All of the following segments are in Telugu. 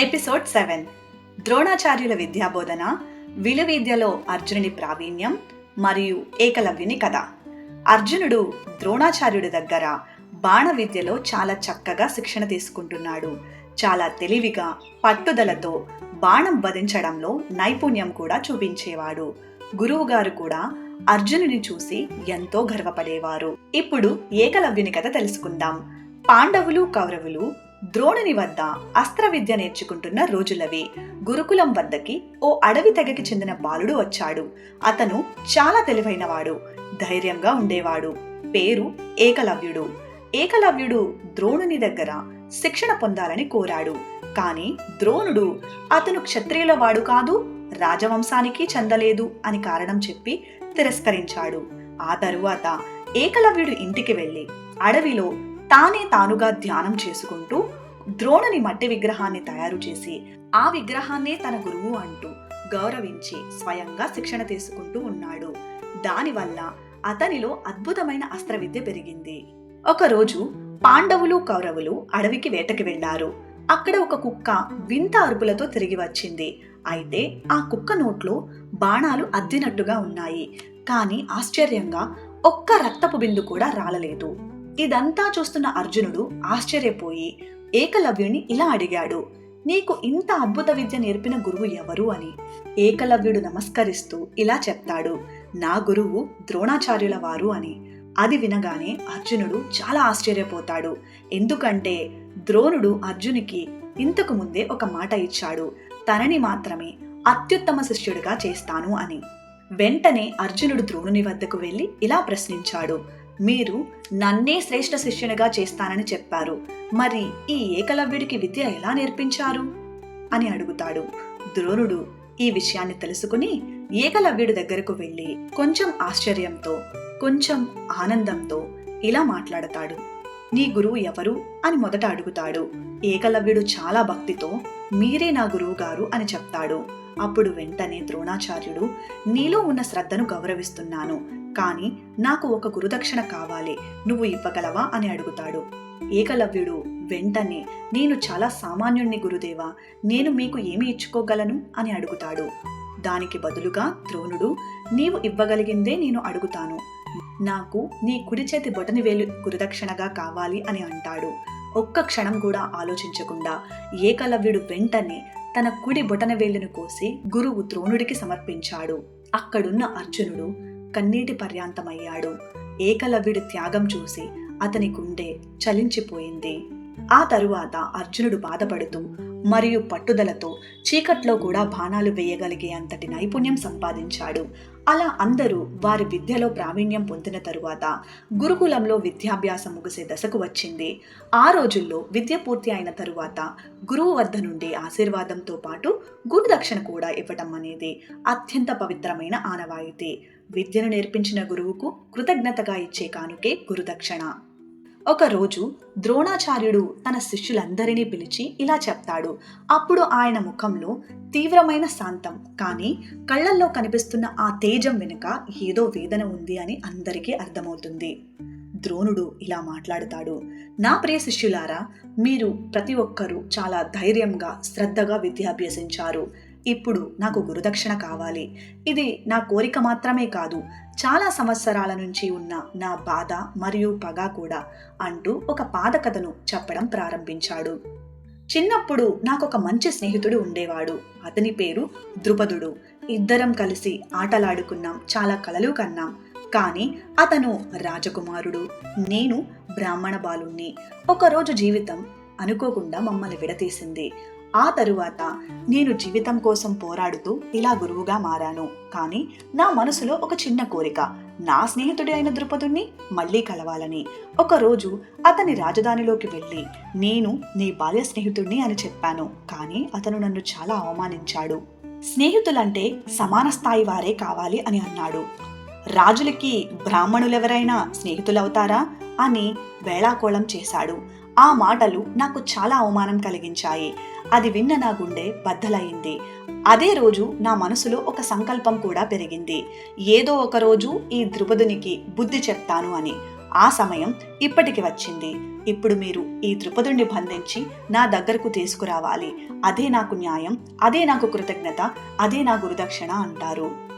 ఎపిసోడ్ సెవెన్ ద్రోణాచార్యుల విద్యాబోధన విలువిద్యలో అర్జునుని ప్రావీణ్యం మరియు ఏకలవ్యుని కథ. అర్జునుడు ద్రోణాచార్యుడి దగ్గర బాణ విద్యలో చాలా చక్కగా శిక్షణ తీసుకుంటున్నాడు. చాలా తెలివిగా పట్టుదలతో బాణం వధించడంలో నైపుణ్యం కూడా చూపించేవాడు. గురువుగారు కూడా అర్జునుని చూసి ఎంతో గర్వపడేవారు. ఇప్పుడు ఏకలవ్యుని కథ తెలుసుకుందాం. పాండవులు కౌరవులు ద్రోణుని వద్ద అస్త్ర విద్య నేర్చుకుంటున్న రోజులవి. గురుకులం వద్దకి ఓ అడవి తెగకి చెందిన బాలుడు వచ్చాడు. అతను చాలా తెలివైనవాడు ధైర్యంగా ఉండేవాడు. పేరు ఏకలవ్యుడు. ఏకలవ్యుడు ద్రోణుని దగ్గర శిక్షణ పొందాలని కోరాడు. కానీ ద్రోణుడు అతను క్షత్రియుల వాడు కాదు రాజవంశానికి చెందలేదు అని కారణం చెప్పి తిరస్కరించాడు. ఆ తరువాత ఏకలవ్యుడు ఇంటికి వెళ్ళి అడవిలో తానే తానుగా ధ్యానం చేసుకుంటూ ద్రోణుని మట్టి విగ్రహాన్ని తయారు చేసి ఆ విగ్రహాన్నే తన గురువు అంటూ గౌరవించి స్వయంగా శిక్షణ తీసుకుంటూ ఉన్నాడు. దానివల్ల అతనిలో అద్భుతమైన అస్త్ర విద్య పెరిగింది. ఒకరోజు పాండవులు కౌరవులు అడవికి వేటకి వెళ్ళారు అక్కడ ఒక కుక్క వింత అరుపులతో తిరిగి వచ్చింది. అయితే ఆ కుక్క నోట్లో బాణాలు అద్దినట్టుగా ఉన్నాయి. కానీ ఆశ్చర్యంగా ఒక్క రక్తపు బిందు కూడా రాలలేదు. ఇదంతా చూస్తున్న అర్జునుడు ఆశ్చర్యపోయి ఏకలవ్యుని ఇలా అడిగాడు నీకు ఇంత అద్భుత విద్య నేర్పిన గురువు ఎవరు? అని. ఏకలవ్యుడు నమస్కరిస్తూ ఇలా చెప్తాడు నా గురువు ద్రోణాచార్యుల వారు అని. అది వినగానే అర్జునుడు చాలా ఆశ్చర్యపోతాడు ఎందుకంటే ద్రోణుడు అర్జునికి ఇంతకు ముందే ఒక మాట ఇచ్చాడు తనని మాత్రమే అత్యుత్తమ శిష్యుడిగా చేస్తాను అని. వెంటనే అర్జునుడు ద్రోణుని వద్దకు వెళ్ళి ఇలా ప్రశ్నించాడు మీరు నన్నే శ్రేష్ఠ శిష్యునిగా చేస్తానని చెప్పారు. మరి ఈ ఏకలవ్యుడికి విద్య ఎలా నేర్పించారు? అని అడుగుతాడు. ద్రోణుడు ఈ విషయాన్ని తెలుసుకుని ఏకలవ్యుడి దగ్గరకు వెళ్ళి కొంచెం ఆశ్చర్యంతో కొంచెం ఆనందంతో ఇలా మాట్లాడతాడు. నీ గురువు ఎవరు అని మొదట అడుగుతాడు. ఏకలవ్యుడు చాలా భక్తితో మీరే నా గురువు గారు అని చెప్తాడు. అప్పుడు వెంటనే ద్రోణాచార్యుడు నీలో ఉన్న శ్రద్ధను గౌరవిస్తున్నాను. కానీ నాకు ఒక గురుదక్షిణ కావాలి. నువ్వు ఇవ్వగలవా? అని అడుగుతాడు. ఏకలవ్యుడు వెంటనే నేను చాలా సామాన్యుణ్ణి గురుదేవా నేను మీకు ఏమి ఇచ్చుకోగలను? అని అడుగుతాడు. దానికి బదులుగా ద్రోణుడు నీవు ఇవ్వగలిగిందే నేను అడుగుతాను. నాకు నీ కుడి చేతి బొటని వేలు గురుదక్షిణగా కావాలి అని అంటాడు. ఒక్క క్షణం కూడా ఆలోచించకుండా ఏకలవ్యుడు వెంటనే తన కుడి బొటన వేలును కోసి గురువు ద్రోణుడికి సమర్పించాడు. అక్కడున్న అర్జునుడు కన్నీటి పర్యాంతమయ్యాడు. ఏకలవ్యుడి త్యాగం చూసి అతని గుండె చలించిపోయింది. ఆ తరువాత అర్జునుడు బాధపడుతూ మరియు పట్టుదలతో చీకట్లో కూడా బాణాలు వేయగలిగే అంతటి నైపుణ్యం సంపాదించాడు. అలా అందరూ వారి విద్యలో ప్రావీణ్యం పొందిన తరువాత గురుకులంలో విద్యాభ్యాసం ముగిసే దశకు వచ్చింది. ఆ రోజుల్లో విద్య పూర్తి అయిన తరువాత గురువు వద్ద నుండి ఆశీర్వాదంతో పాటు గురుదక్షిణ కూడా ఇవ్వటం అనేది అత్యంత పవిత్రమైన ఆనవాయితీ. విద్యను నేర్పించిన గురువుకు కృతజ్ఞతగా ఇచ్చే కానుకే గురుదక్షిణ. ఒకరోజు ద్రోణాచార్యుడు తన శిష్యులందరినీ పిలిచి ఇలా చెప్తాడు. అప్పుడు ఆయన ముఖంలో తీవ్రమైన శాంతం కానీ కళ్ళల్లో కనిపిస్తున్న ఆ తేజం వెనుక ఏదో వేదన ఉంది అని అందరికీ అర్థమవుతుంది. ద్రోణుడు ఇలా మాట్లాడుతాడు. నా ప్రియ శిష్యులారా మీరు ప్రతి ఒక్కరూ చాలా ధైర్యంగా శ్రద్ధగా విద్యాభ్యసించారు ఇప్పుడు నాకు గురుదక్షిణ కావాలి. ఇది నా కోరిక మాత్రమే కాదు చాలా సంవత్సరాల నుంచి ఉన్న నా బాధ మరియు పగ కూడా అంటూ ఒక పాదకథను చెప్పడం ప్రారంభించాడు. చిన్నప్పుడు నాకు ఒక మంచి స్నేహితుడు ఉండేవాడు. అతని పేరు ద్రుపదుడు. ఇద్దరం కలిసి ఆటలాడుకున్నాం చాలా కలలు కన్నాం. కానీ అతను రాజకుమారుడు. నేను బ్రాహ్మణ బాలుణ్ణి. ఒకరోజు జీవితం అనుకోకుండా మమ్మల్ని విడతీసింది. ఆ తరువాత నేను జీవితం కోసం పోరాడుతూ ఇలా గురువుగా మారాను. కానీ నా మనసులో ఒక చిన్న కోరిక నా స్నేహితుడి అయిన ద్రుపదుణ్ణి మళ్ళీ కలవాలని. ఒకరోజు అతని రాజధానిలోకి వెళ్ళి నేను నీ బాల్య స్నేహితుడిని అని చెప్పాను. కానీ అతను నన్ను చాలా అవమానించాడు. స్నేహితులంటే సమాన స్థాయి వారే కావాలి అని అన్నాడు. రాజులకి బ్రాహ్మణులెవరైనా స్నేహితులవుతారా అని వేళాకోళం చేశాడు. ఆ మాటలు నాకు చాలా అవమానం కలిగించాయి. అది విన్న నా గుండె బద్దలయింది అదే రోజు నా మనసులో ఒక సంకల్పం కూడా పెరిగింది. ఏదో ఒక రోజు ఈ ద్రుపదునికి బుద్ధి చెప్తాను అని. ఆ సమయం ఇప్పటికి వచ్చింది. ఇప్పుడు మీరు ఈ ద్రుపదుణ్ణి బంధించి నా దగ్గరకు తీసుకురావాలి. అదే నాకు న్యాయం అదే నాకు కృతజ్ఞత అదే నా గురుదక్షిణ అంటారు.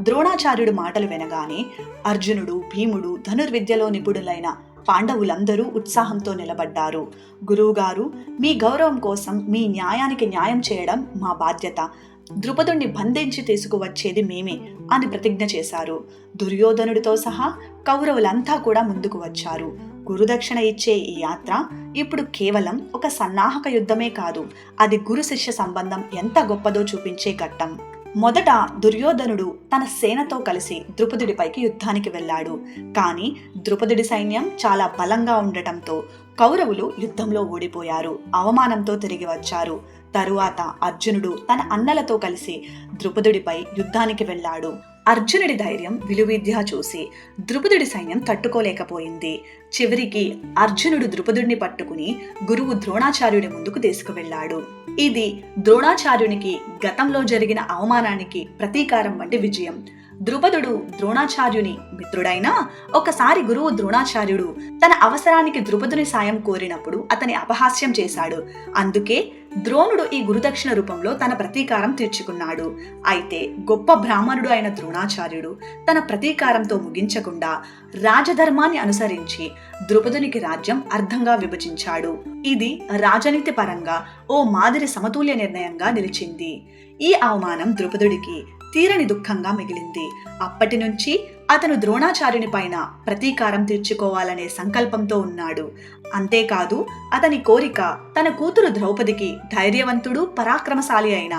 ద్రోణాచార్యుడు మాటలు వినగానే అర్జునుడు భీముడు ధనుర్విద్యలో నిపుణులైన పాండవులందరూ ఉత్సాహంతో నిలబడ్డారు. గురువుగారు మీ గౌరవం కోసం మీ న్యాయానికి న్యాయం చేయడం మా బాధ్యత. ద్రుపదుణ్ణి బంధించి తీసుకువచ్చేది మేమే అని ప్రతిజ్ఞ చేశారు. దుర్యోధనుడితో సహా కౌరవులంతా కూడా ముందుకు వచ్చారు. గురుదక్షిణ ఇచ్చే ఈ యాత్ర ఇప్పుడు కేవలం ఒక సన్నాహక యుద్ధమే కాదు అది గురు శిష్య సంబంధం ఎంత గొప్పదో చూపించే ఘట్టం. మొదట దుర్యోధనుడు తన సేనతో కలిసి ద్రుపదుడిపైకి యుద్ధానికి వెళ్ళాడు. కానీ ద్రుపదుడి సైన్యం చాలా బలంగా ఉండటంతో కౌరవులు యుద్ధంలో ఓడిపోయారు అవమానంతో తిరిగి వచ్చారు. తరువాత అర్జునుడు తన అన్నలతో కలిసి ద్రుపదుడిపై యుద్ధానికి వెళ్ళాడు. అర్జునుడి ధైర్యం విలువిద్య చూసి ద్రుపదుడి సైన్యం తట్టుకోలేకపోయింది. చివరికి అర్జునుడు ద్రుపదుడిని పట్టుకుని గురువు ద్రోణాచార్యుడి ముందుకు తీసుకువెళ్ళాడు. ఇది ద్రోణాచార్యునికి గతంలో జరిగిన అవమానానికి ప్రతీకారం వంటి విజయం. ద్రుపదుడు ద్రోణాచార్యుని మిత్రుడైనా ఒకసారి గురువు ద్రోణాచార్యుడు తన అవసరానికి ద్రుపదుని సాయం కోరినప్పుడు అతని అపహాస్యం చేశాడు. అందుకే ద్రోణుడు ఈ గురుదక్షిణ రూపంలో తన ప్రతీకారం తీర్చుకున్నాడు. అయితే గొప్ప బ్రాహ్మణుడు అయిన ద్రోణాచార్యుడు తన ప్రతీకారంతో ముగించకుండా రాజధర్మాన్ని అనుసరించి ద్రుపదునికి రాజ్యం అర్థంగా విభజించాడు. ఇది రాజనీతి పరంగా ఓ మాదిరి సమతుల్య నిర్ణయంగా నిలిచింది. ఈ అవమానం ద్రుపదుడికి తీరని దుఃఖంగా మిగిలింది. అప్పటి నుంచి అతను ద్రోణాచార్యుని పైన ప్రతీకారం తీర్చుకోవాలనే సంకల్పంతో ఉన్నాడు. అంతేకాదు అతని కోరిక తన కూతురు ద్రౌపదికి ధైర్యవంతుడు పరాక్రమశాలి అయిన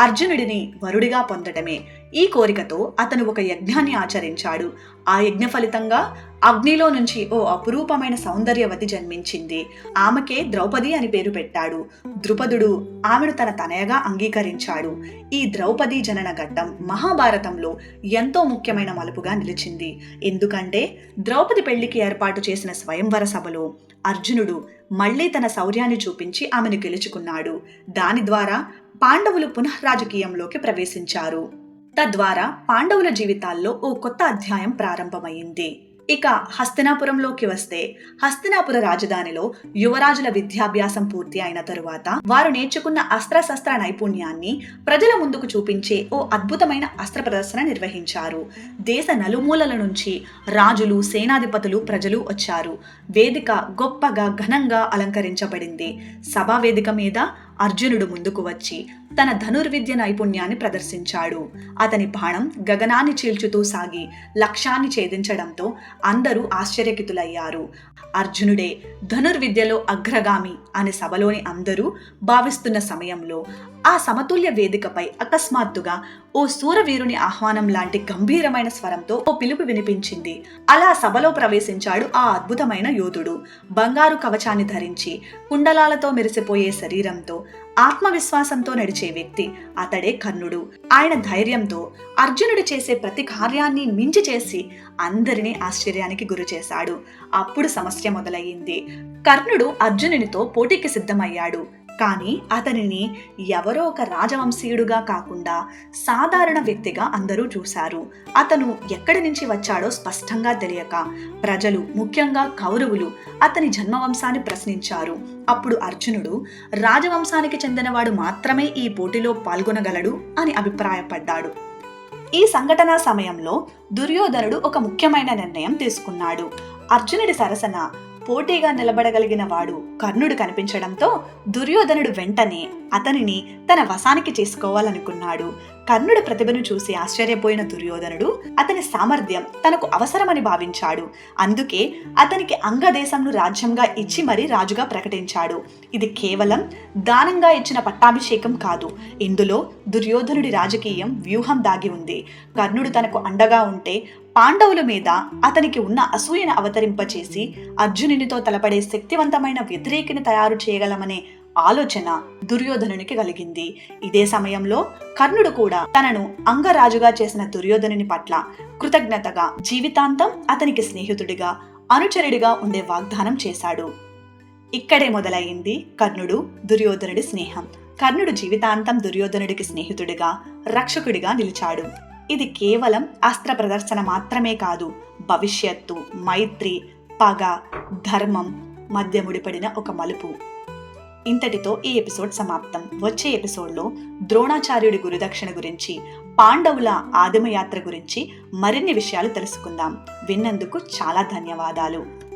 అర్జునుడిని వరుడిగా పొందటమే ఈ కోరికతో అతను ఒక యజ్ఞాన్ని ఆచరించాడు. ఆ యజ్ఞ ఫలితంగా అగ్నిలో నుంచి ఓ అపురూపమైన సౌందర్యవతి జన్మించింది. ఆమెకే ద్రౌపది అని పేరు పెట్టాడు. ద్రుపదుడు ఆమెను తన తనయగా అంగీకరించాడు. ఈ ద్రౌపది జనన ఘట్టం మహాభారతంలో ఎంతో ముఖ్యమైన మలుపుగా నిలిచింది. ఎందుకంటే ద్రౌపది పెళ్ళికి ఏర్పాటు చేసిన స్వయంవర సభలో అర్జునుడు మళ్ళీ తన శౌర్యాన్ని చూపించి ఆమెను గెలుచుకున్నాడు. దాని ద్వారా పాండవులు పునః రాజకీయంలోకి ప్రవేశించారు. తద్వారా పాండవుల జీవితాల్లో ఓ కొత్త అధ్యాయం ప్రారంభమైంది. ఇక హస్తినాపురంలోకి వస్తే హస్తినాపుర రాజధానిలో యువరాజుల విద్యాభ్యాసం పూర్తి అయిన తరువాత వారు నేర్చుకున్న అస్త్రశస్త్ర నైపుణ్యాన్ని ప్రజల ముందుకు చూపించే ఓ అద్భుతమైన అస్త్ర ప్రదర్శన నిర్వహించారు. దేశ నలుమూలల నుంచి రాజులు సేనాధిపతులు ప్రజలు వచ్చారు. వేదిక గొప్పగా ఘనంగా అలంకరించబడింది. సభా వేదిక మీద అర్జునుడు ముందుకు వచ్చి తన ధనుర్విద్య నైపుణ్యాన్ని ప్రదర్శించాడు. అతని బాణం గగనాన్ని చీల్చుతూ సాగి లక్ష్యాన్ని ఛేదించడంతో అందరూ ఆశ్చర్యకితులయ్యారు. అర్జునుడే ధనుర్విద్యలో అగ్రగామి అని సభలోని అందరూ భావిస్తున్న సమయంలో ఆ సమతుల్య వేదికపై అకస్మాత్తుగా ఓ సూరవీరుని ఆహ్వానం లాంటి గంభీరమైన స్వరంతో ఓ పిలుపు వినిపించింది. అలా సభలో ప్రవేశించాడు ఆ అద్భుతమైన యోధుడు. బంగారు కవచాన్ని ధరించి కుండలాలతో మెరిసిపోయే శరీరంతో ఆత్మవిశ్వాసంతో నడిచే వ్యక్తి అతడే కర్ణుడు. ఆయన ధైర్యంతో అర్జునుడు చేసే ప్రతి కార్యాన్ని మించి చేసి అందరినీ ఆశ్చర్యానికి గురి చేశాడు అప్పుడు సమస్య మొదలయ్యింది. కర్ణుడు అర్జునునితో పోటీకి సిద్ధమయ్యాడు. కానీ అతనిని ఎవరో ఒక రాజవంశీయుడుగా కాకుండా సాధారణ వ్యక్తిగా అందరూ చూశారు. అతను ఎక్కడి నుంచి వచ్చాడో స్పష్టంగా తెలియక ప్రజలు ముఖ్యంగా కౌరవులు అతని జన్మవంశాన్ని ప్రశ్నించారు. అప్పుడు అర్జునుడు రాజవంశానికి చెందినవాడు మాత్రమే ఈ పోటీలో పాల్గొనగలడు అని అభిప్రాయపడ్డాడు. ఈ సంఘటన సమయంలో దుర్యోధనుడు ఒక ముఖ్యమైన నిర్ణయం తీసుకున్నాడు. అర్జునుడి సరసన పోటీగా నిలబడగలిగిన వాడు కర్ణుడు కనిపించడంతో దుర్యోధనుడు వెంటనే అతనిని తన వశానికి చేసుకోవాలనుకున్నాడు. కర్ణుడి ప్రతిభను చూసి ఆశ్చర్యపోయిన దుర్యోధనుడు అతని సామర్థ్యం తనకు అవసరమని భావించాడు. అందుకే అతనికి అంగదేశంను రాజ్యంగా ఇచ్చి మరీ రాజుగా ప్రకటించాడు. ఇది కేవలం దానంగా ఇచ్చిన పట్టాభిషేకం కాదు. ఇందులో దుర్యోధనుడి రాజకీయం వ్యూహం దాగి ఉంది. కర్ణుడు తనకు అండగా ఉంటే పాండవుల మీద అతనికి ఉన్న అసూయను అవతరింపచేసి అర్జునునితో తలపడే శక్తివంతమైన వ్యతిరేకిని తయారు చేయగలమనే ఆలోచన దుర్యోధనునికి కలిగింది. ఇదే సమయంలో కర్ణుడు కూడా తనను అంగరాజుగా చేసిన దుర్యోధనుని పట్ల కృతజ్ఞతగా జీవితాంతం అతనికి స్నేహితుడిగా అనుచరుడిగా ఉండే వాగ్దానం చేశాడు. ఇక్కడే మొదలైంది కర్ణుడు దుర్యోధనుడి స్నేహం. కర్ణుడు జీవితాంతం దుర్యోధనుడికి స్నేహితుడిగా రక్షకుడిగా నిలిచాడు. ఇది కేవలం అస్త్ర ప్రదర్శన మాత్రమే కాదు. భవిష్యత్తు మైత్రి పగ ధర్మం మధ్య ముడిపడిన ఒక మలుపు. ఇంతటితో ఈ ఎపిసోడ్ సమాప్తం. వచ్చే ఎపిసోడ్లో ద్రోణాచార్యుడి గురుదక్షిణ గురించి పాండవుల ఆదిమయాత్ర గురించి మరిన్ని విషయాలు తెలుసుకుందాం. విన్నందుకు చాలా ధన్యవాదాలు.